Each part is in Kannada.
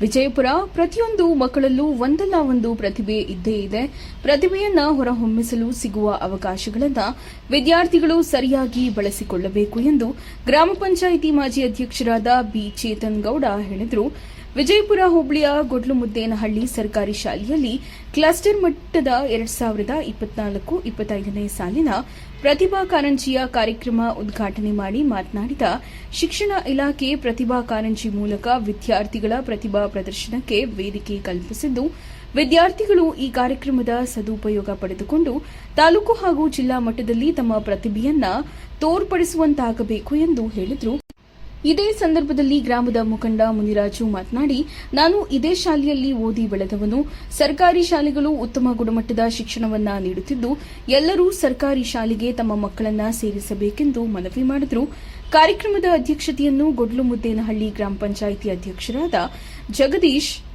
ವಿಜಯಪುರ ಪ್ರತಿಯೊಂದು ಮಕ್ಕಳಲ್ಲೂ ಒಂದಲ್ಲ ಒಂದು ಪ್ರತಿಭೆ ಇದ್ದೇ ಇದೆ. ಪ್ರತಿಭೆಯನ್ನ ಹೊರಹೊಮ್ಮಿಸಲು ಸಿಗುವ ಅವಕಾಶಗಳನ್ನು ವಿದ್ಯಾರ್ಥಿಗಳು ಸರಿಯಾಗಿ ಬಳಸಿಕೊಳ್ಳಬೇಕು ಎಂದು ಗ್ರಾಮ ಪಂಚಾಯಿತಿ ಮಾಜಿ ಅಧ್ಯಕ್ಷರಾದ ಬಿ ಚೇತನ್ ಗೌಡ ಹೇಳಿದರು. ವಿಜಯಪುರ ಹೋಬಳಿಯ ಗೊಡ್ಲುಮುದ್ದೇನಹಳ್ಳಿ ಸರ್ಕಾರಿ ಶಾಲೆಯಲ್ಲಿ ಕ್ಲಸ್ಟರ್ ಮಟ್ಟದ ಎರಡ್ ಸಾವಿರದ ಇಪ್ಪತ್ನಾಲ್ಕು ಇಪ್ಪತ್ತೈದನೇ ಸಾಲಿನ ಪ್ರತಿಭಾ ಕಾರಂಜಿಯ ಕಾರ್ಯಕ್ರಮ ಉದ್ಘಾಟನೆ ಮಾಡಿ ಮಾತನಾಡಿದ ಶಿಕ್ಷಣ ಇಲಾಖೆ ಪ್ರತಿಭಾ ಕಾರಂಜಿ ಮೂಲಕ ವಿದ್ಯಾರ್ಥಿಗಳ ಪ್ರತಿಭಾ ಪ್ರದರ್ಶನಕ್ಕೆ ವೇದಿಕೆ ಕಲ್ಪಿಸಿದ್ದು, ವಿದ್ಯಾರ್ಥಿಗಳು ಈ ಕಾರ್ಯಕ್ರಮದ ಸದುಪಯೋಗ ಪಡೆದುಕೊಂಡು ತಾಲೂಕು ಹಾಗೂ ಜಿಲ್ಲಾ ಮಟ್ಟದಲ್ಲಿ ತಮ್ಮ ಪ್ರತಿಭೆಯನ್ನ ತೋರ್ಪಡಿಸುವಂತಾಗಬೇಕು ಎಂದು ಹೇಳಿದರು. ಇದೇ ಸಂದರ್ಭದಲ್ಲಿ ಗ್ರಾಮದ ಮುಖಂಡ ಮುನಿರಾಜು ಮಾತನಾಡಿ, ನಾನು ಇದೇ ಶಾಲೆಯಲ್ಲಿ ಓದಿ ಬೆಳೆದವನು. ಸರ್ಕಾರಿ ಶಾಲೆಗಳು ಉತ್ತಮ ಗುಣಮಟ್ಟದ ಶಿಕ್ಷಣವನ್ನ ನೀಡುತ್ತಿದ್ದು, ಎಲ್ಲರೂ ಸರ್ಕಾರಿ ಶಾಲೆಗೆ ತಮ್ಮ ಮಕ್ಕಳನ್ನ ಸೇರಿಸಬೇಕೆಂದು ಮನವಿ ಮಾಡಿದರು. ಕಾರ್ಯಕ್ರಮದ ಅಧ್ಯಕ್ಷತೆಯನ್ನು ಗೊಡ್ಲುಮುದ್ದೇನಹಳ್ಳಿ ಗ್ರಾಮ ಪಂಚಾಯಿತಿ ಅಧ್ಯಕ್ಷರಾದ ಜಗದೀಶ್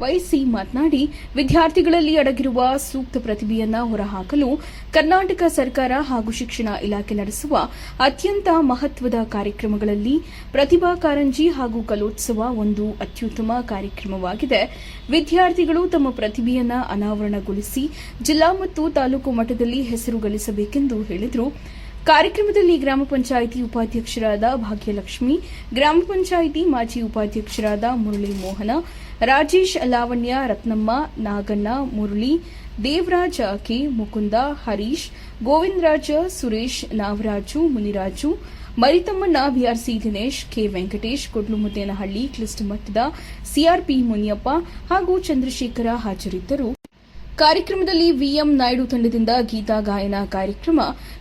ವಹಿಸಿ ಮಾತನಾಡಿ, ವಿದ್ಯಾರ್ಥಿಗಳಲ್ಲಿ ಅಡಗಿರುವ ಸೂಕ್ತ ಪ್ರತಿಭೆಯನ್ನು ಹೊರಹಾಕಲು ಕರ್ನಾಟಕ ಸರ್ಕಾರ ಹಾಗೂ ಶಿಕ್ಷಣ ಇಲಾಖೆ ನಡೆಸುವ ಅತ್ಯಂತ ಮಹತ್ವದ ಕಾರ್ಯಕ್ರಮಗಳಲ್ಲಿ ಪ್ರತಿಭಾ ಕಾರಂಜಿ ಹಾಗೂ ಕಲೋತ್ಸವ ಒಂದು ಅತ್ಯುತ್ತಮ ಕಾರ್ಯಕ್ರಮವಾಗಿದೆ. ವಿದ್ಯಾರ್ಥಿಗಳು ತಮ್ಮ ಪ್ರತಿಭೆಯನ್ನು ಅನಾವರಣಗೊಳಿಸಿ ಜಿಲ್ಲಾ ಮತ್ತು ತಾಲೂಕು ಮಟ್ಟದಲ್ಲಿ ಹೆಸರು ಗಳಿಸಬೇಕೆಂದು ಹೇಳಿದರು. ಕಾರ್ಯಕ್ರಮದಲ್ಲಿ ಗ್ರಾಮ ಪಂಚಾಯಿತಿ ಉಪಾಧ್ಯಕ್ಷರಾದ ಭಾಗ್ಯಲಕ್ಷ್ಮಿ, ಗ್ರಾಮ ಪಂಚಾಯಿತಿ ಮಾಜಿ ಉಪಾಧ್ಯಕ್ಷರಾದ Murali Mohana, Rajesh Lavanya, Ratnamma, Naganna, Murali, Devaraja K. Mukunda, Harish, Govindaraja, Suresh Navaraju Muniraju, Maritammanna BRC Dinesh, K. Venkatesh, Kodlumuddenahalli cluster ಮಟ್ಟದ ಸಿಆರ್ಪಿ ಮುನಿಯಪ್ಪ ಹಾಗೂ ಚಂದ್ರಶೇಖರ ಹಾಜರಿದ್ದರು. ಕಾರ್ಯಕ್ರಮದಲ್ಲಿ ವಿಎಂ ನಾಯ್ಡು ತಂಡದಿಂದ ಗೀತಾ ಗಾಯನ ಕಾರ್ಯಕ್ರಮ,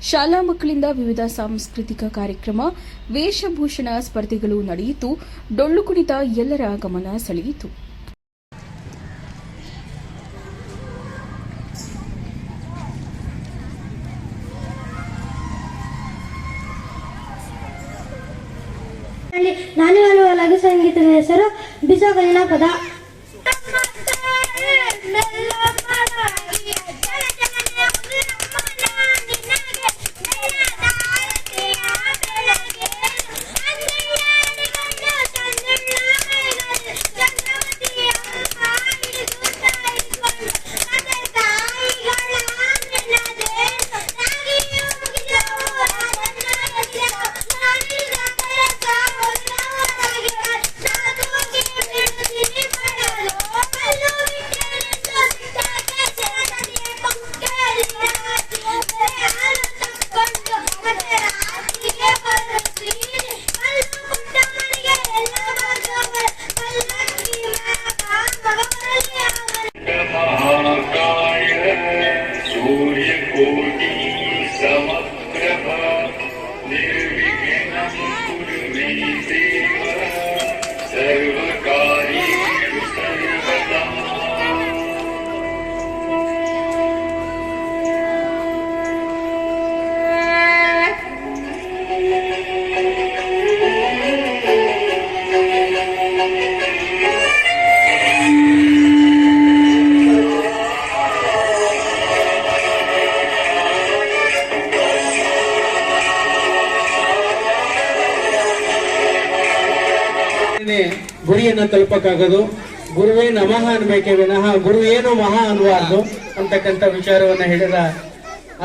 ಶಾಲಾ ಮಕ್ಕಳಿಂದ ವಿವಿಧ ಸಾಂಸ್ಕೃತಿಕ ಕಾರ್ಯಕ್ರಮ, ವೇಷಭೂಷಣ ಸ್ಪರ್ಧೆಗಳು ನಡೆಯಿತು. ಡೊಳ್ಳು ಕುಣಿತ ಎಲ್ಲರ ಗಮನ ಸೆಳೆಯಿತು. ನಾನು ಅನ್ನುವ ಲಘು ಸಂಗೀತದ ಹೆಸರು ಬಿಸೋಗಲಿನ ಪದ. ನೇ ಗುರಿಯನ್ನ ತಲುಪಕ್ಕಾಗೋದು. ಗುರುವೇ ನಮಃ ಅನ್ಬೇಕೇ ವಿನಃ ಗುರು ಏನು ಮಹಾ ಅನ್ಬಾರ್ದು ಅಂತಕ್ಕಂಥ ವಿಚಾರವನ್ನ ಹೇಳಿದ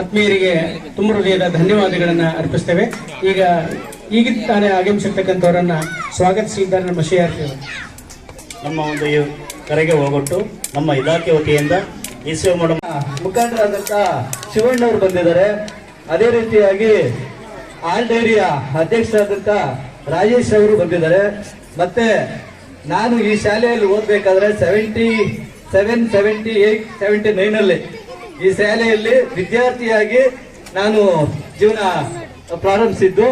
ಆತ್ಮೀಯರಿಗೆ ತುಂಬ ಹೃದಯದ ಧನ್ಯವಾದಗಳನ್ನ ಅರ್ಪಿಸ್ತೇವೆ. ಈಗ ಈಗ ತಾನೇ ಆಗಮಿಸಿರ್ತಕ್ಕಂಥವರನ್ನ ಸ್ವಾಗತಿಸಿದ್ದಾರೆ ನಮ್ಮ ಶಿಯಾರ್ಥಿಗಳು ನಮ್ಮ ಒಂದು ಈ ಕರೆಗೆ ಹೋಗೊಟ್ಟು ನಮ್ಮ ಇಲಾಖೆ ವತಿಯಿಂದ ಈ ಸೇವೆ ಮಾಡೋ ಶಿವಣ್ಣ ಶಿವಣ್ಣವರು ಬಂದಿದ್ದಾರೆ. ಅದೇ ರೀತಿಯಾಗಿ ಆಲ್ ಡೈರಿಯ ಅಧ್ಯಕ್ಷರಾದಂತ ರಾಜೇಶ್ ಅವರು ಬಂದಿದ್ದಾರೆ. ಮತ್ತೆ ನಾನು ಈ ಶಾಲೆಯಲ್ಲಿ ಓದ್ಬೇಕಾದ್ರೆ seventy seven seventy eight seventy nine ಅಲ್ಲಿ. ಈ ಶಾಲೆಯಲ್ಲಿ ವಿದ್ಯಾರ್ಥಿಯಾಗಿ ನಾನು ಜೀವನ ಪ್ರಾರಂಭಿಸಿದ್ದು.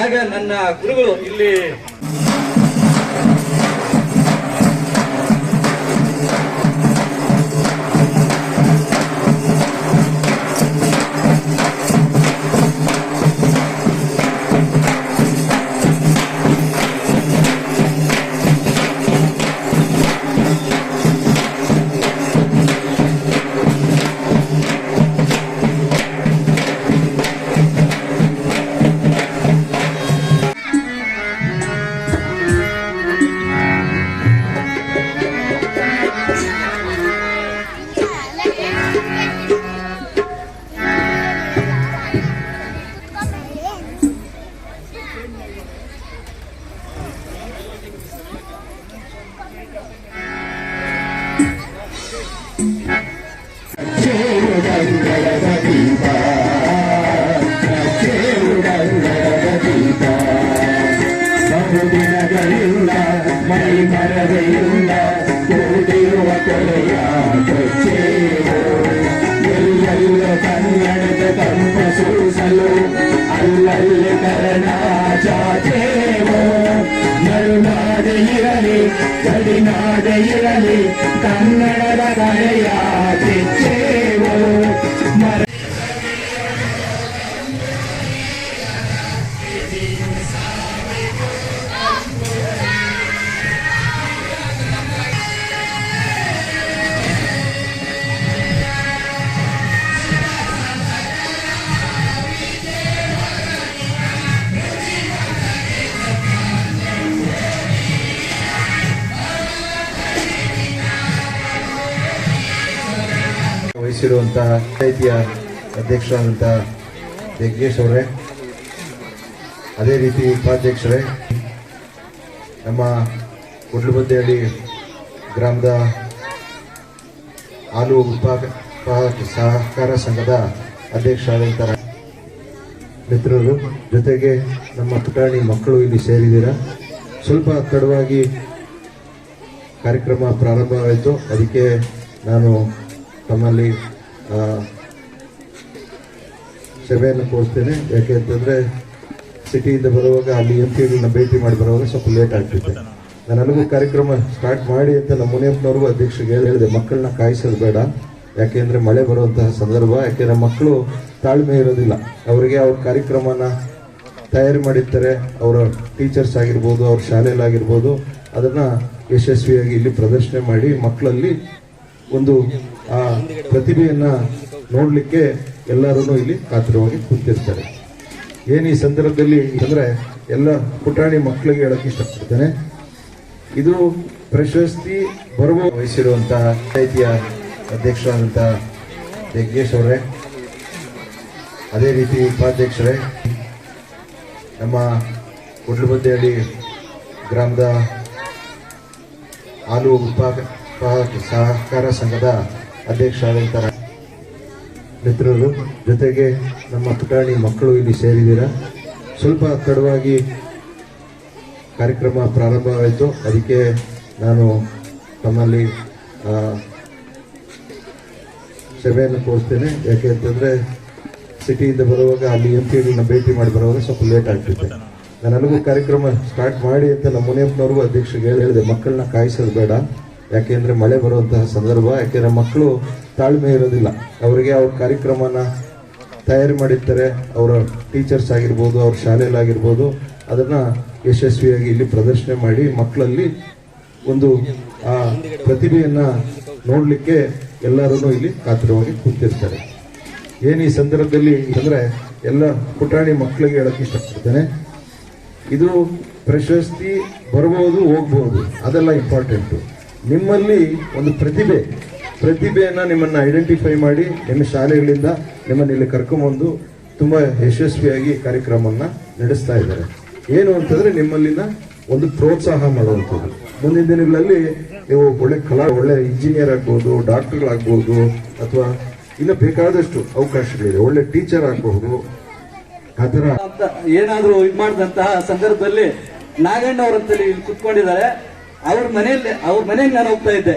ಆಗ ನನ್ನ ಗುರುಗಳು ಇಲ್ಲಿ ವಹಿಸಿರುವಂತಹ ಪಂಚಾಯಿತಿಯ ಅಧ್ಯಕ್ಷರಾದಂಥ ಜಗ್ಗೇಶ್ ಅವರೇ, ಅದೇ ರೀತಿ ಉಪಾಧ್ಯಕ್ಷರೇ, ನಮ್ಮ ಗುಡ್ಲುಬದ್ದಹಳ್ಳಿ ಗ್ರಾಮದ ಹಾಲು ಉತ್ಪಾದಕ ಸಹಕಾರ ಸಂಘದ ಅಧ್ಯಕ್ಷರಾದಂಥ ಮಿತ್ರರು, ಜೊತೆಗೆ ನಮ್ಮ ಪುಟಾಣಿ ಮಕ್ಕಳು ಇಲ್ಲಿ ಸೇರಿದ್ದೀರಾ? ಸ್ವಲ್ಪ ತಡವಾಗಿ ಕಾರ್ಯಕ್ರಮ ಪ್ರಾರಂಭವಾಯಿತು. ಅದಕ್ಕೆ ನಾನು ತಮ್ಮಲ್ಲಿ ಸಭೆಯನ್ನು ಕೋರ್ತೇನೆ ಯಾಕೆ ಅಂತಂದರೆ, ಸಿಟಿಯಿಂದ ಬರುವಾಗ ಅಲ್ಲಿ ಎಂ ಪಿಗಳನ್ನ ಭೇಟಿ ಮಾಡಿ ಬರುವಾಗ ಸ್ವಲ್ಪ ಲೇಟ್ ಆಗ್ತಿದೆ ನಾನು ನನಗೂ ಕಾರ್ಯಕ್ರಮ ಸ್ಟಾರ್ಟ್ ಮಾಡಿ ಅಂತ ನಮ್ಮ ಮುನಿಯಪ್ಪನವ್ರಿಗೂ ಅಧ್ಯಕ್ಷರಿಗೆ ಹೇಳಿದೆ, ಮಕ್ಕಳನ್ನ ಕಾಯಿಸೋದು ಬೇಡ. ಯಾಕೆಂದರೆ ಮಳೆ ಬರುವಂತಹ ಸಂದರ್ಭ ಯಾಕೆಂದರೆ ಮಕ್ಕಳು ತಾಳ್ಮೆ ಇರೋದಿಲ್ಲ. ಅವರಿಗೆ ಅವ್ರ ಕಾರ್ಯಕ್ರಮನ ತಯಾರಿ ಮಾಡಿರ್ತಾರೆ. ಅವರ ಟೀಚರ್ಸ್ ಆಗಿರ್ಬೋದು, ಅವ್ರ ಶಾಲೆಯಲ್ಲಾಗಿರ್ಬೋದು. ಅದನ್ನ ಯಶಸ್ವಿಯಾಗಿ ಇಲ್ಲಿ ಪ್ರದರ್ಶನ ಮಾಡಿ ಮಕ್ಕಳಲ್ಲಿ ಒಂದು ಆ ಪ್ರತಿಭೆಯನ್ನ ನೋಡಲಿಕ್ಕೆ ಎಲ್ಲರೂ ಇಲ್ಲಿ ಕಾತುರವಾಗಿ ಕುಂತಿರ್ತಾರೆ. ಏನು ಈ ಸಂದರ್ಭದಲ್ಲಿ ಅಂದ್ರೆ ಎಲ್ಲ ಪುಟಾಣಿ ಮಕ್ಕಳಿಗೆ ಹೇಳಕ್ಕೆ ಇಷ್ಟಪಡ್ತೇನೆ. ಇದು ಪ್ರಶಸ್ತಿ ಬರುವ ವಹಿಸಿರುವಂತಹ ಪಂಚಾಯಿತಿಯ ಅಧ್ಯಕ್ಷರಾದಂಥ ಜಗ್ಗೇಶ್ ಅವರೇ. ಅದೇ ರೀತಿ ಉಪಾಧ್ಯಕ್ಷರೇ ನಮ್ಮ ಗುಡ್ಲುಬದ್ದಹಳ್ಳಿ ಗ್ರಾಮದ ಹಾಲು ಉಪ ಸಹಕಾರ ಸಂಘದ ಅಧ್ಯಕ್ಷರಾದಂಥ ಮಿತ್ರರು, ಜೊತೆಗೆ ನಮ್ಮ ಪುಟಾಣಿ ಮಕ್ಕಳು ಇಲ್ಲಿ ಸೇರಿದ್ದೀರಾ? ಸ್ವಲ್ಪ ತಡವಾಗಿ ಕಾರ್ಯಕ್ರಮ ಪ್ರಾರಂಭವಾಯಿತು. ಅದಕ್ಕೆ ನಾನು ತಮ್ಮಲ್ಲಿ ಸಭೆಯನ್ನು ಕೋರ್ತೇನೆ ಯಾಕೆ ಅಂತಂದರೆ ಸಿಟಿಯಿಂದ ಬರುವಾಗ ಅಲ್ಲಿ ಎಂ ಪಿಗಳನ್ನ ಭೇಟಿ ಮಾಡಿ ಬರೋವಾಗ ಸ್ವಲ್ಪ ಲೇಟ್ ಆಗ್ತಿದೆ ನಾನು ನನಗೂ ಕಾರ್ಯಕ್ರಮ ಸ್ಟಾರ್ಟ್ ಮಾಡಿ ಅಂತ ನಮ್ಮ ಮುನಿಯಪ್ಪನವ್ರಿಗೂ ಅಧ್ಯಕ್ಷರಿಗೆ ಹೇಳಿದೆ, ಮಕ್ಕಳನ್ನ ಕಾಯಿಸೋದು ಬೇಡ. ಯಾಕೆಂದ್ರೆ ಮಳೆ ಬರುವಂತಹ ಸಂದರ್ಭ ಯಾಕೆಂದ್ರೆ ಮಕ್ಕಳು ತಾಳ್ಮೆ ಇರೋದಿಲ್ಲ. ಅವರಿಗೆ ಅವ್ರ ಕಾರ್ಯಕ್ರಮನ ತಯಾರಿ ಮಾಡಿರ್ತಾರೆ, ಅವರ ಟೀಚರ್ಸ್ ಆಗಿರ್ಬೋದು, ಅವ್ರ ಶಾಲೆಯಲ್ಲಾಗಿರ್ಬೋದು, ಅದನ್ನ ಯಶಸ್ವಿಯಾಗಿ ಇಲ್ಲಿ ಪ್ರದರ್ಶನ ಮಾಡಿ ಮಕ್ಕಳಲ್ಲಿ ಒಂದು, ಆ ಪ್ರತಿಭೆಯನ್ನ ನೋಡಲಿಕ್ಕೆ ಎಲ್ಲರೂ ಇಲ್ಲಿ ಕಾತರವಾಗಿ ಕೂತಿರ್ತಾರೆ. ಏನು ಈ ಸಂದರ್ಭದಲ್ಲಿ ಅಂದ್ರೆ ಎಲ್ಲ ಪುಟಾಣಿ ಮಕ್ಕಳಿಗೆ ಹೇಳಕ್ ಇಷ್ಟಪಡ್ತೇನೆ. ಇದು ಪ್ರಶಸ್ತಿ ಬರ್ಬೋದು, ಹೋಗ್ಬೋದು, ಅದೆಲ್ಲ ಇಂಪಾರ್ಟೆಂಟು ನಿಮ್ಮಲ್ಲಿ ಒಂದು ಪ್ರತಿಭೆ. ಪ್ರತಿಭೆಯನ್ನು ನಿಮ್ಮನ್ನ ಐಡೆಂಟಿಫೈ ಮಾಡಿ, ನಿಮ್ಮ ಶಾಲೆಗಳಿಂದ ನಿಮ್ಮನ್ನ ಇಲ್ಲಿ ಕರ್ಕೊಂಬಂದು ತುಂಬಾ ಯಶಸ್ವಿಯಾಗಿ ಕಾರ್ಯಕ್ರಮವನ್ನ ನಡೆಸ್ತಾ ಇದ್ದಾರೆ. ಏನು ಅಂತಂದ್ರೆ ನಿಮ್ಮಲ್ಲಿನ ಒಂದು ಪ್ರೋತ್ಸಾಹ ಮಾಡುವಂಥದ್ದು. ಮುಂದಿನ ದಿನಗಳಲ್ಲಿ ನೀವು ಒಳ್ಳೆ ಕಲಾ, ಒಳ್ಳೆ ಇಂಜಿನಿಯರ್ ಆಗ್ಬೋದು ಡಾಕ್ಟರ್ಗಳಾಗ್ಬೋದು ಅಥವಾ ಇನ್ನು ಬೇಕಾದಷ್ಟು ಅವಕಾಶಗಳಿದೆ. ಒಳ್ಳೆ ಟೀಚರ್ ಆಗಬಹುದು. ಆ ಥರ. ಏನಾದ್ರೂ ಇದು ಮಾಡಿದಂತಹ ಸಂದರ್ಭದಲ್ಲಿ ನಾಗಣ್ಣ ಅವರಂತಲ್ಲಿ ಇಲ್ಲಿ ಕುತ್ಕೊಂಡಿದ್ದಾರೆ. ಅವ್ರ ಮನೆಯಲ್ಲಿ, ಅವ್ರ ಮನೆಗೆ ನಾನು ಹೋಗ್ತಾ ಇದ್ದೆ.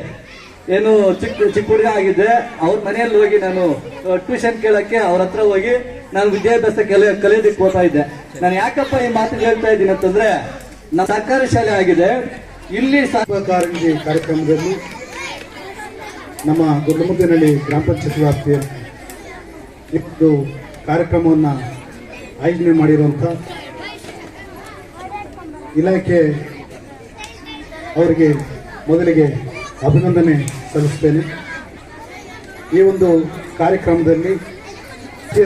ಏನು ಚಿಕ್ಕ ಚಿಕ್ಕ ಹುಡುಗ ಆಗಿದ್ದೆ. ಅವ್ರ ಮನೆಯಲ್ಲಿ ಹೋಗಿ ನಾನು ಟ್ಯೂಷನ್ ಕೇಳಕ್ಕೆ ಅವ್ರ ಹತ್ರ ಹೋಗಿ ನಾನು ವಿದ್ಯಾಭ್ಯಾಸ ಕಲಿಯ ಕಲಿಯೋದಕ್ಕೆ ಹೋಗ್ತಾ ಇದ್ದೆ. ನಾನು ಯಾಕಪ್ಪ ಈ ಮಾತು ಹೇಳ್ತಾ ಇದ್ದೀನಿ ಅಂತಂದ್ರೆ ನಮ್ಮ ಸರ್ಕಾರಿ ಶಾಲೆ ಆಗಿದೆ. ಇಲ್ಲಿ ಕಾರಂಜಿ ಕಾರ್ಯಕ್ರಮದಲ್ಲಿ ನಮ್ಮ ಗುಡ್ಲಮುದ್ದಿನಹಳ್ಳಿ ಗ್ರಾಮ ಪಂಚಾಯತ್ ವ್ಯಾಪ್ತಿಯ ಒಂದು ಕಾರ್ಯಕ್ರಮವನ್ನು ಆಯೋಜನೆ ಮಾಡಿರುವಂಥ ಇಲಾಖೆ ಅವರಿಗೆ ಮೊದಲಿಗೆ ಅಭಿನಂದನೆ ಸಲ್ಲಿಸ್ತೇನೆ ಈ ಒಂದು ಕಾರ್ಯಕ್ರಮದಲ್ಲಿ ಮುಖ್ಯ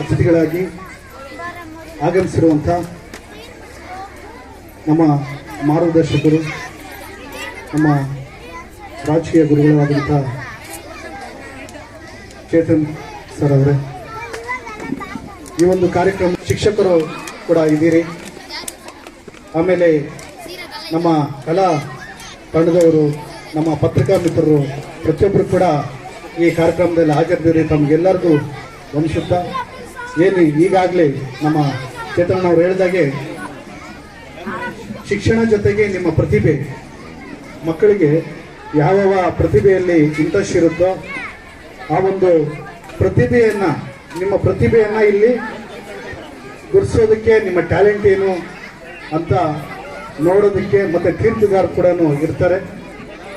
ಅತಿಥಿಗಳಾಗಿ ಆಗಮಿಸಿರುವಂಥ ನಮ್ಮ ಮಾರ್ಗದರ್ಶಕರು, ನಮ್ಮ ರಾಜಕೀಯ ಗುರುಗಳಾದಂಥ ಚೇತನ್ ಸರ್ ಅವರೇ, ಈ ಒಂದು ಕಾರ್ಯಕ್ರಮ ಶಿಕ್ಷಕರು ಕೂಡ ಇದ್ದೀರಿ. ಆಮೇಲೆ ನಮ್ಮ ಕಲಾ ತಂಡದವರು, ನಮ್ಮ ಪತ್ರಿಕಾ ಮಿತ್ರರು, ಪ್ರತಿಯೊಬ್ಬರು ಕೂಡ ಈ ಕಾರ್ಯಕ್ರಮದಲ್ಲಿ ಹಾಜರಿದ್ದೀರಿ ತಮಗೆಲ್ಲರಿಗೂ ವಂಶುತ್ತ ಏನು ಈಗಾಗಲೇ ನಮ್ಮ ಚೇತನ್ ಅವರು ಹೇಳಿದಾಗೆ, ಶಿಕ್ಷಣ ಜೊತೆಗೆ ನಿಮ್ಮ ಪ್ರತಿಭೆ, ಮಕ್ಕಳಿಗೆ ಯಾವ ಪ್ರತಿಭೆಯಲ್ಲಿ ಇಂಟ್ರೆಸ್ಟ್ ಇರುತ್ತೋ ಆ ಒಂದು ಪ್ರತಿಭೆಯನ್ನು, ನಿಮ್ಮ ಪ್ರತಿಭೆಯನ್ನು ಇಲ್ಲಿ ಗುರುಸೋದಕ್ಕೆ ನಿಮ್ಮ ಟ್ಯಾಲೆಂಟ್ ಏನು ಅಂತ ನೋಡೋದಕ್ಕೆ ಮತ್ತೆ ಕೀರ್ತಿಗಾರ ಕೂಡ ಇರ್ತಾರೆ.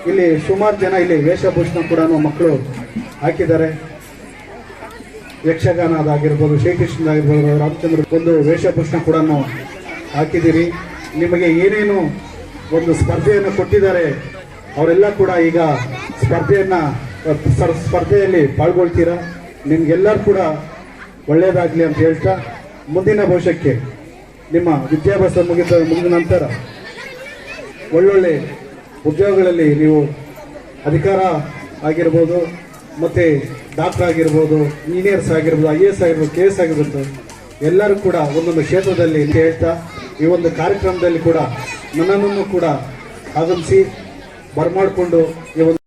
ಇಲ್ಲಿ ಸುಮಾರು ಜನ ಇಲ್ಲಿ ವೇಷಭೂಷಣ ಕೂಡ ಮಕ್ಕಳು ಹಾಕಿದ್ದಾರೆ. ಯಕ್ಷಗಾನ ಅದಾಗಿರ್ಬೋದು ಶ್ರೀಕೃಷ್ಣ ಆಗಿರ್ಬೋದು ರಾಮಚಂದ್ರ ಒಂದು ವೇಷಭೂಷಣ ಕೂಡ ಹಾಕಿದ್ದೀರಿ. ನಿಮಗೆ ಏನೇನು ಒಂದು ಸ್ಪರ್ಧೆಯನ್ನು ಕೊಟ್ಟಿದ್ದಾರೆ, ಅವರೆಲ್ಲ ಕೂಡ ಈಗ ಸ್ಪರ್ಧೆಯನ್ನು ಸ್ಪರ್ಧೆಯಲ್ಲಿ ಪಾಲ್ಗೊಳ್ತೀರಾ? ನಿಮ್ಗೆಲ್ಲರೂ ಕೂಡ ಒಳ್ಳೆಯದಾಗಲಿ ಅಂತ ಹೇಳ್ತಾ, ಮುಂದಿನ ಭವಿಷ್ಯಕ್ಕೆ ನಿಮ್ಮ ವಿದ್ಯಾಭ್ಯಾಸ ಮುಗಿದ ಮುಗಿದ ನಂತರ ಒಳ್ಳೊಳ್ಳೆ ಉದ್ಯೋಗಗಳಲ್ಲಿ ನೀವು ಅಧಿಕಾರ ಆಗಿರ್ಬೋದು, ಮತ್ತು ಡಾಕ್ಟರ್ ಆಗಿರ್ಬೋದು, ಇಂಜಿನಿಯರ್ಸ್ ಆಗಿರ್ಬೋದು, ಐ ಎ ಎಸ್ ಆಗಿರ್ಬೋದು, ಕೆ ಎಸ್ ಆಗಿರ್ಬೋದು, ಎಲ್ಲರೂ ಕೂಡ ಒಂದೊಂದು ಕ್ಷೇತ್ರದಲ್ಲಿ ಹೇಳ್ತಾ, ಈ ಒಂದು ಕಾರ್ಯಕ್ರಮದಲ್ಲಿ ಕೂಡ ನನ್ನನ್ನು ಕೂಡ ಆಗಮಿಸಿ ಬರಮಾಡಿಕೊಂಡು ಈ ಒಂದು